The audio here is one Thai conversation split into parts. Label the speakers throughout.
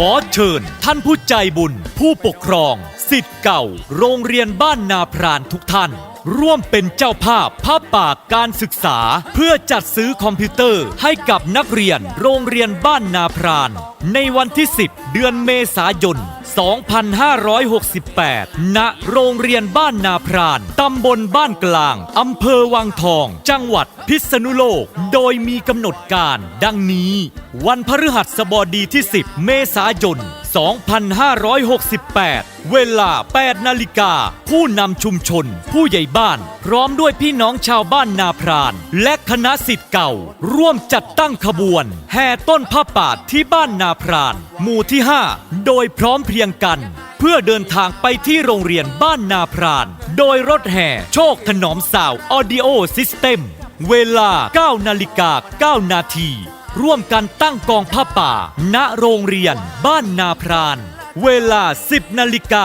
Speaker 1: ขอเชิญท่านผู้ใจบุญ ผู้ปกครองสิทธิ์เก่า โรงเรียนบ้านนาพรานทุกท่าน ร่วมเป็นเจ้าภาพภาพปากการศึกษา เพื่อจัดซื้อคอมพิวเตอร์ให้กับนักเรียนโรงเรียนบ้านนาพราน ในวันที่ 10 เดือนเมษายน 2568 ณ โรงเรียนบ้านนาพราน ตำบลบ้านกลาง อำเภอวังทอง จังหวัดพิษณุโลก โดยมีกำหนดการ ดังนี้ วันพฤหัสบดีที่ 10 เมษายน 2568 เวลา 8 นาฬิกา ผู้นำชุมชน ผู้ใหญ่บ้าน พร้อมด้วยพี่น้องชาวบ้านนาพราน และคณะสิทธิ์เก่า ร่วมจัดตั้งขบวน แห่ต้นผ้าป่าที่บ้านนาพราน หมู่ที่ 5 โดยพร้อมเพรียงกัน เพื่อเดินทางไปที่โรงเรียนบ้านนาพราน โดยรถแห่โชคถนอมสาวออดิโอซิสเต็มเวลา 9 นาฬิกา 9 นาที ร่วมกันตั้งกองผ้าป่า ณโรงเรียน บ้านนาพราน เวลา 10นาฬิกา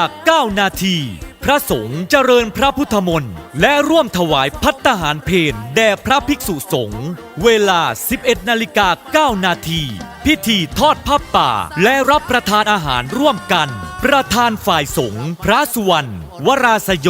Speaker 1: 9นาที พระสงฆ์เจริญพระพุทธมนต์และร่วมถวายพัตตาหารเพนแด่พระภิกษุสงฆ์เวลา 11นาฬิกา9นาที พิธีทอดผ้าป่า และรับประทานอาหารร่วมกัน ประธานฝ่ายสงฆ์พระสุวรรณวราสโย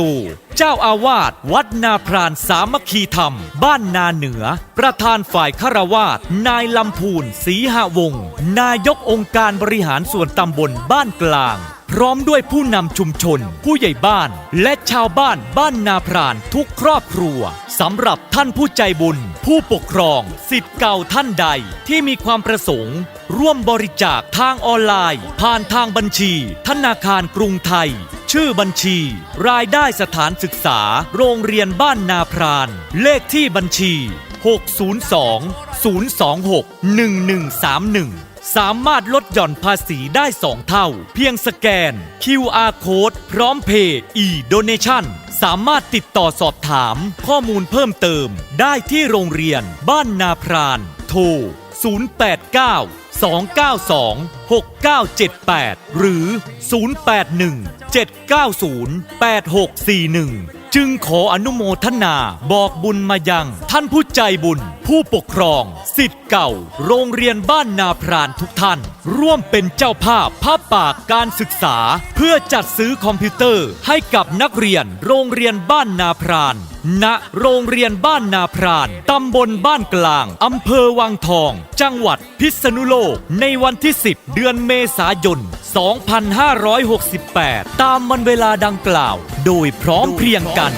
Speaker 1: เจ้าอาวาสวัดนาพรานสามัคคีธรรม บ้านนาเหนือ ประธานฝ่ายฆราวาสนายลำพูนศรีหวงศ์นายกองค์การบริหารส่วนตำบลบ้านกลาง พร้อมด้วยผู้นำชุมชน ผู้ใหญ่บ้าน และชาวบ้านบ้านนาพรานทุกครอบครัวสำหรับท่านผู้ใจบุญ ผู้ปกครองสิทธิ์เก่าท่านใดที่มีความประสงค์ ร่วมบริจาคทางออนไลน์ ผ่านทางบัญชี ธนาคารกรุงไทย ชื่อบัญชี รายได้สถานศึกษา โรงเรียนบ้านนาพราน เลขที่บัญชี 602 026 1131 สามารถลดหย่อนภาษีได้ 2 เท่า เพียงสแกน QR Code พร้อมเพย์ e-donation สามารถติดต่อสอบถามข้อมูลเพิ่มเติม ได้ที่โรงเรียนบ้านนาพราน โทร 089 292 6978 หรือ 081 790 8641 จึงขออนุโมทนาบอกบุญมายัง ท่านผู้ใจบุญ ผู้ปกครองสิทธิ์เก่า โรงเรียนบ้านนาพรานทุกท่าน ร่วมเป็นเจ้าภาพภาพปากการศึกษา เพื่อจัดซื้อคอมพิวเตอร์ให้กับนักเรียนโรงเรียนบ้านนาพรานณโรงเรียนบ้านนาพราน ตำบลบ้านกลาง อำเภอวังทอง จังหวัดพิษณุโลก ในวันที่ 10 เดือนเมษายน 2568 ตามวันเวลาดังกล่าว โดยพร้อมเพรียงกัน